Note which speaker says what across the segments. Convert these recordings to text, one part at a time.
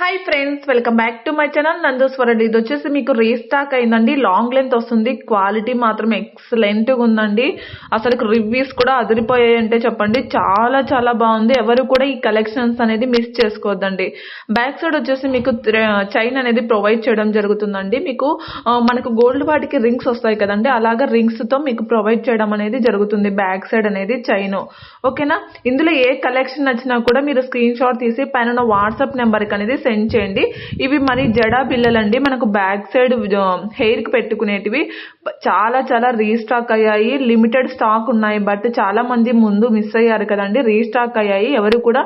Speaker 1: Hi friends welcome back to my channel నందస్వరండి ఇది వచ్చేసి మీకు రీస్టాక్ అయిందండి. లాంగ్ లెంత్ వస్తుంది. క్వాలిటీ మాత్రం ఎక్సలెంట్గా ఉందండి. అసలు రివ్యూస్ కూడా అదిరిపోయాయి అంటే చెప్పండి. చాలా చాలా బాగుంది. ఎవరు కూడా ఈ కలెక్షన్స్ అనేది మిస్ చేసుకోవద్దండి. బ్యాక్ సైడ్ వచ్చేసి మీకు చైన్ అనేది ప్రొవైడ్ చేయడం జరుగుతుందండి. మీకు మనకు గోల్డ్ వాటికి రింగ్స్ వస్తాయి కదండి. అలాగా రింగ్స్తో మీకు ప్రొవైడ్ చేయడం అనేది జరుగుతుంది. బ్యాక్ సైడ్ అనేది చైన్ ఓకేనా ఇందులో ఏ కలెక్షన్ నచ్చినా కూడా మీరు స్క్రీన్ షాట్ తీసి పైన ఉన్న వాట్సాప్ నెంబర్కి అనేది సెండ్ చేయండి. ఇవి మరి జడా బిల్లలండి మనకు బ్యాక్ సైడ్ హెయిర్కి పెట్టుకునేటివి. చాలా చాలా రీస్టాక్ అయ్యాయి. లిమిటెడ్ స్టాక్ ఉన్నాయి. బట్ చాలా మంది ముందు మిస్ అయ్యారు కదండి. రీస్టాక్ అయ్యాయి. ఎవరు కూడా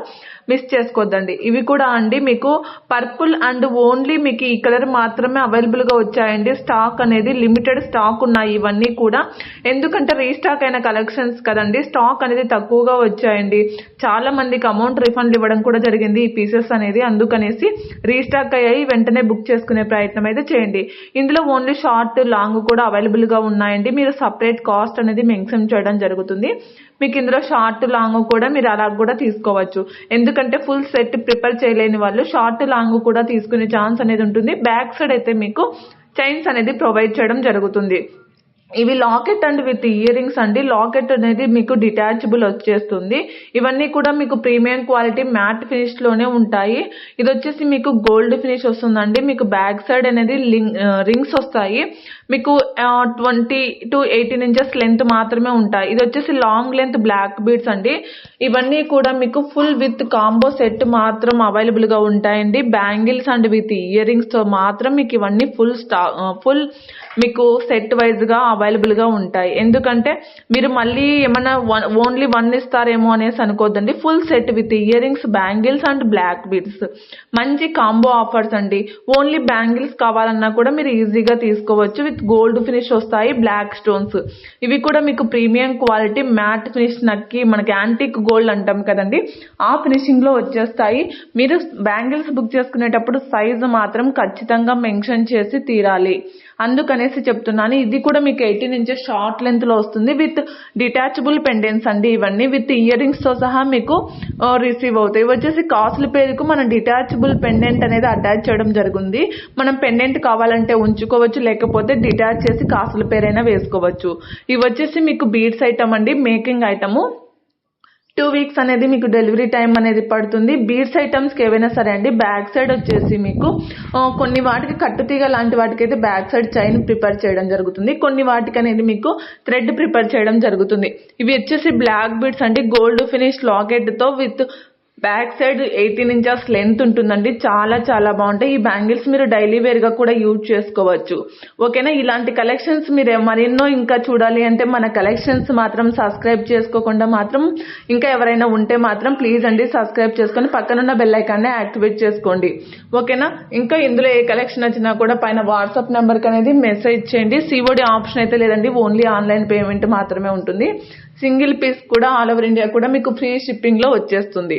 Speaker 1: మిస్ చేసుకోవద్దండి ఇవి కూడా అండి మీకు పర్పుల్ అండ్ ఓన్లీ మీకు ఈ కలర్ మాత్రమే అవైలబుల్గా వచ్చాయండి. స్టాక్ అనేది లిమిటెడ్ స్టాక్ ఉన్నాయి. ఇవన్నీ కూడా. ఎందుకంటే రీస్టాక్ అయిన కలెక్షన్స్ కదండి. స్టాక్ అనేది తక్కువగా వచ్చాయండి. చాలా మందికి అమౌంట్ రిఫండ్ ఇవ్వడం కూడా జరిగింది ఈ పీసెస్ అనేది. అందుకనేసి రీస్టాక్ అయ్యాయి వెంటనే బుక్ చేసుకునే ప్రయత్నం అయితే చేయండి. ఇందులో ఓన్లీ షార్ట్ లాంగ్ కూడా అవైలబుల్గా ఉన్నాయండి. మీరు సపరేట్ కాస్ట్ అనేది మెన్షన్ చేయడం జరుగుతుంది. మీకు ఇందులో షార్ట్ లాంగ్ కూడా మీరు అలా కూడా తీసుకోవచ్చు. ఎందుకంటే ఫుల్ సెట్ ప్రిపేర్ చేయలేని వాళ్ళు షార్ట్ లాంగ్ కూడా తీసుకునే ఛాన్స్ అనేది ఉంటుంది. బ్యాక్ సైడ్ అయితే మీకు చైన్స్ అనేది ప్రొవైడ్ చేయడం జరుగుతుంది. ఇవి locket and with ear rings అండి. లాకెట్ అనేది మీకు డిటాచబుల్ వచ్చేస్తుంది. ఇవన్నీ కూడా మీకు ప్రీమియం క్వాలిటీ మ్యాట్ ఫినిష్లోనే ఉంటాయి. ఇది వచ్చేసి మీకు గోల్డ్ ఫినిష్ వస్తుందండి. మీకు బ్యాక్ సైడ్ అనేది రింగ్స్ వస్తాయి. మీకు twenty two eighteen inches length మాత్రమే ఉంటాయి. ఇది వచ్చేసి లాంగ్ లెంత్ బ్లాక్ బీడ్స్ అండి. ఇవన్నీ కూడా మీకు ఫుల్ విత్ కాంబో సెట్ మాత్రం అవైలబుల్గా ఉంటాయండి. బ్యాంగిల్స్ అండ్ విత్ ఇయర్ రింగ్స్తో మాత్రం మీకు ఇవన్నీ ఫుల్ స్టా ఫుల్ మీకు సెట్ వైజ్ అవైలబుల్గా ఉంటాయి. ఎందుకంటే మీరు మళ్ళీ ఏమన్నా ఓన్లీ వన్ ఇస్తారేమో అనేసి అనుకోవద్దండి full set with earrings bangles and black beads మంచి కాంబో ఆఫర్స్ అండి. ఓన్లీ బ్యాంగిల్స్ కావాలన్నా కూడా మీరు ఈజీగా తీసుకోవచ్చు. విత్ గోల్డ్ ఫినిష్ వస్తాయి బ్లాక్ స్టోన్స్ ఇవి కూడా మీకు ప్రీమియం క్వాలిటీ మ్యాట్ ఫినిష్ నక్కి మనకి యాంటిక్ గోల్డ్ అంటాం కదండి. ఆ ఫినిషింగ్లో వచ్చేస్తాయి. మీరు బ్యాంగిల్స్ బుక్ చేసుకునేటప్పుడు సైజు మాత్రం ఖచ్చితంగా మెన్షన్ చేసి తీరాలి. అందుకనేసి చెప్తున్నాను. ఇది కూడా మీకు ఎయిటీన్ ఇంచెస్ షార్ట్ లెంత్లో వస్తుంది. విత్ డిటాచబుల్ పెండెన్స్ అండి ఇవన్నీ. విత్ ఇయర్ రింగ్స్తో సహా మీకు రిసీవ్ అవుతాయి. ఇవి వచ్చేసి కాస్ట్ల పేరుకు మనం డిటాచబుల్ పెండెంట్ అనేది అటాచ్ చేయడం జరిగింది. మనం పెండెంట్ కావాలంటే ఉంచుకోవచ్చు లేకపోతే డిటాచ్ చేసి కాసుల పేరైనా వేసుకోవచ్చు. ఇవి వచ్చేసి మీకు బీడ్స్ ఐటమ్ అండి మేకింగ్ ఐటము. టూ వీక్స్ అనేది మీకు డెలివరీ టైం అనేది పడుతుంది. బీడ్స్ ఐటమ్స్కి ఏవైనా సరే అండి బ్యాక్ సైడ్ వచ్చేసి మీకు కొన్ని వాటికి కట్టుతీగ లాంటి వాటికి అయితే బ్యాక్ సైడ్ చైన్ ప్రిపేర్ చేయడం జరుగుతుంది. కొన్ని వాటికి అనేది మీకు థ్రెడ్ ప్రిపేర్ చేయడం జరుగుతుంది. ఇవి వచ్చేసి బ్లాక్ బీడ్స్ అంటే gold finish లాకెట్తో with back side eighteen inches length ఉంటుందండి. చాలా చాలా బాగుంటాయి. ఈ బ్యాంగిల్స్ మీరు డైలీ వేర్గా కూడా యూజ్ చేసుకోవచ్చు. ఓకేనా? ఇలాంటి కలెక్షన్స్ మీరు మరెన్నో ఇంకా చూడాలి అంటే మన కలెక్షన్స్ మాత్రం సబ్స్క్రైబ్ చేసుకోకుండా మాత్రం ఇంకా ఎవరైనా ఉంటే మాత్రం ప్లీజ్ అండి సబ్స్క్రైబ్ చేసుకొని పక్కనున్న బెల్ ఐకాన్ని యాక్టివేట్ చేసుకోండి. ఓకేనా? ఇంకా ఇందులో ఏ కలెక్షన్ వచ్చినా కూడా పైన వాట్సాప్ నెంబర్కి అనేది మెసేజ్ చేయండి. సిఓడి ఆప్షన్ అయితే లేదండి. ఓన్లీ ఆన్లైన్ పేమెంట్ మాత్రమే ఉంటుంది. సింగిల్ పీస్ కూడా ఆల్ ఓవర్ ఇండియా కూడా మీకు ఫ్రీ షిప్పింగ్లో వచ్చేస్తుంది.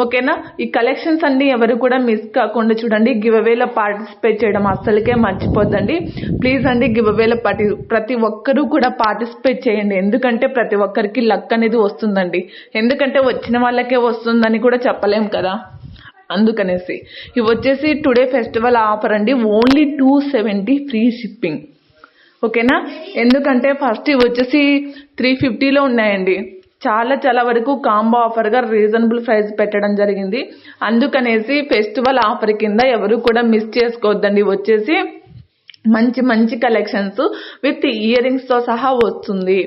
Speaker 1: ఓకేనా? ఈ కలెక్షన్స్ అన్ని ఎవరు కూడా మిస్ కాకుండా చూడండి. గివ్ అవేలో పార్టిసిపేట్ చేయడం అస్సలకే మర్చిపోద్దండి. ప్లీజ్ అండి గివ్ అవేలో పార్టి ప్రతి ఒక్కరూ కూడా పార్టిసిపేట్ చేయండి. ఎందుకంటే ప్రతి ఒక్కరికి లక్ అనేది వస్తుందండి. ఎందుకంటే వచ్చిన వాళ్ళకే వస్తుందని కూడా చెప్పలేం కదా. అందుకనేసి. ఇవి వచ్చేసి టుడే ఫెస్టివల్ ఆఫర్ అండి. Only two seventy free shipping. ఓకేనా? ఎందుకంటే ఫస్ట్ ఇవి వచ్చేసి త్రీ ఫిఫ్టీలో ఉన్నాయండి. చాలా చాలా వరకు కాంబో ఆఫర్గా రీజనబుల్ ప్రైస్ పెట్టడం జరిగింది. అందుకనేసి ఫెస్టివల్ ఆఫర్ కింద ఎవరు కూడా మిస్ చేసుకోవద్దండి. వచ్చేసి మంచి మంచి కలెక్షన్స్ విత్ ఇయర్ రింగ్స్తో సహా వస్తుంది.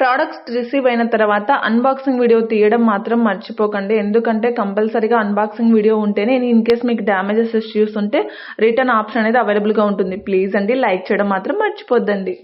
Speaker 1: ప్రోడక్ట్స్ రిసీవ్ అయిన తర్వాత అన్బాక్సింగ్ వీడియో తీయడం మాత్రం మర్చిపోకండి. ఎందుకంటే కంపల్సరీగా అన్బాక్సింగ్ వీడియో ఉంటేనే ఇన్ కేస్ మీకు డ్యామేజెస్ ఇష్యూస్ ఉంటే రిటర్న్ ఆప్షన్ అనేది అవైలబుల్గా ఉంటుంది. ప్లీజ్ అండి లైక్ చేయడం మాత్రం మర్చిపోద్దండి.